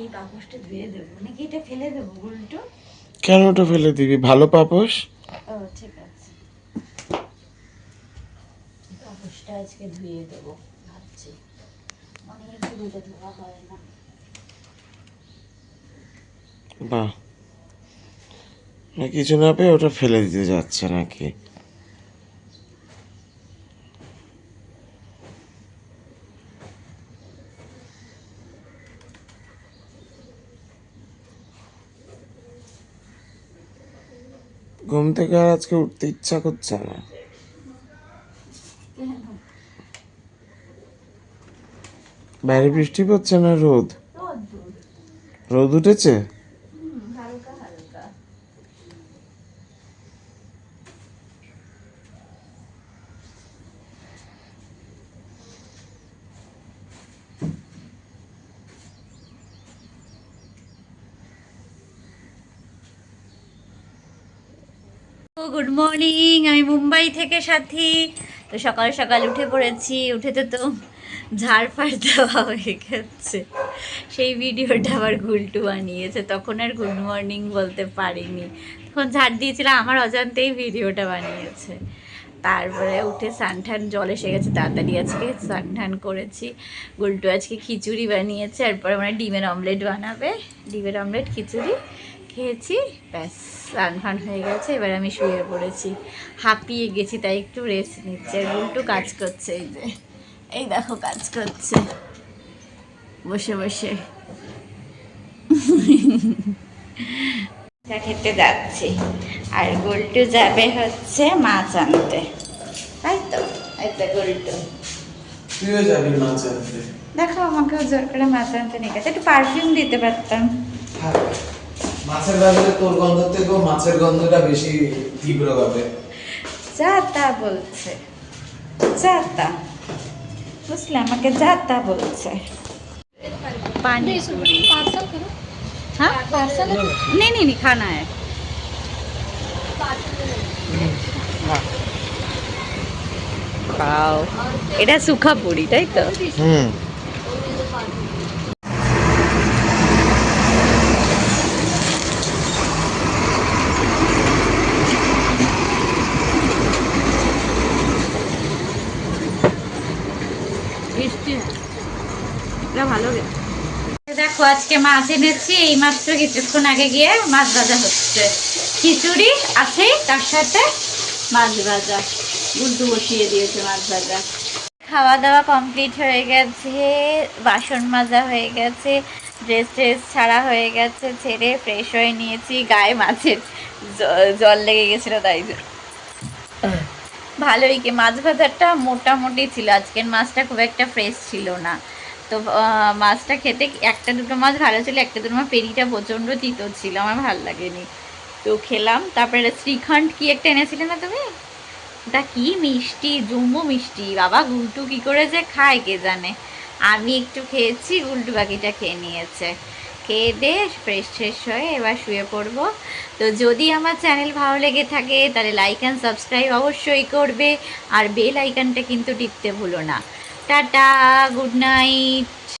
এই পাপোশটা ধুয়ে দেবো। নাকি এটা ফেলে দেবো উল্টো? কেন ওটা ফেলে দিবি? ভালো পাপোশ? ও ঠিক আছে। পাপোশটা আজকে ধুয়ে দেবো ভাবছি। ধুয়ে ধোয়া হয় না। বাহ। কিছু না পেয়ে ওটা ফেলে দিতে যাচ্ছে নাকি? ঘুম থেকে আর আজকে উঠতে ইচ্ছা করছে না। বাইরে বৃষ্টি পড়ছে না রোদ? রোদ উঠেছে? গুড মর্নিং, আমি মুম্বাই থেকে সাথী। তো সকাল সকাল উঠে পড়েছি উঠেতে তো ঝাড় ফাড় দেওয়া হয়ে গেছে। সেই ভিডিওটা আবার গুলটু বানিয়েছে, তখন আর গুড মর্নিং বলতে পারিনি। তখন ঝাড় দিয়েছিলাম আমার অজান্তেই ভিডিওটা বানিয়েছে। তারপরে উঠে সানঠান জল এসে গেছে, তাড়াতাড়ি আজকে সানঠান করেছি। গুলটু আজকে খিচুড়ি বানিয়েছে, এরপরে মানে ডিমের অমলেট বানাবে। ডিমের অমলেট, খিচুড়ি খেয়েছি। ব্যাস স্নান ফান হয়ে গেছে এবার আমি শুয়ে পড়েছি। হাঁপিয়ে গেছি তাই একটু রেস্ট নিচ্ছে। আর গুলটু কাজ করছে এই যে। এই দেখো কাজ করছে। বসে বসে। চা খেতে যাচ্ছি। আর গুলটু যাবে হচ্ছে মাছ আনতে। তাই তো? এই তো গুলটু তুইও যাবি মাছ আনতে? দেখো আমাকেও জোর করে মাছ আনতে নিয়ে গেছে। একটু পারফিউম দিতে পারতাম। মাছের বাজারে তোর গন্ধ থেকেও মাছের গন্ধটা বেশি তীব্র হবে যা তা বলছে যা তা বুঝলে আমাকে যা তা বলছে पानी पूरी पार्सल करो हाँ पार्सल नहीं नहीं नहीं खाना है খাও এটা সুখা পুরি তাই তো হুম দেখো, আজকে মাছ এনেছি, এই মাত্র কিছুক্ষণ আগে গিয়ে মাছ ভাজা হচ্ছে। খিচুড়ি আছে, তার সাথে মাছ ভাজা। গুলটু বসিয়ে দিয়েছে মাছ ভাজা। খাওয়া দাওয়া কমপ্লিট হয়ে গেছে, বাসন মাজা হয়ে গেছে ড্রেস ট্রেস ছাড়া হয়ে গেছে, ছেড়ে ফ্রেশ হয়ে নিয়েছি, গায়ে মাছের জল লেগে গেছিল, তাই জন্য। ভালোই কি? মাছ ভাজাটা মোটামুটি ছিল। আজকের মাছটা খুব একটা ফ্রেশ ছিল না। তো মাছটা খেতে একটা দুটো মাছ ভালো ছিল, একটা দুটো মাছ পেরিটা প্রচণ্ড তিতো ছিল, আমার ভালো লাগেনি। তো খেলাম। তারপরে শ্রীখণ্ড কি একটা এনেছিলে না তুমি? ওটা কি মিষ্টি? জম্বু মিষ্টি। বাবা, গুলটু কি করে যে খায় কে জানে? আমি একটু খেয়েছি, গুলটু বাকিটা খেয়ে নিয়েছে। খেয়ে দিয়ে ফ্রেশ ফ্রেশ হয়ে এবার শুয়ে পড়ব। তো যদি আমার চ্যানেল ভালো লেগে থাকে, তাহলে লাইক অ্যান্ড সাবস্ক্রাইব অবশ্যই করবে, আর বেল আইকনটা কিন্তু টিপতে ভুলো না। Tata good night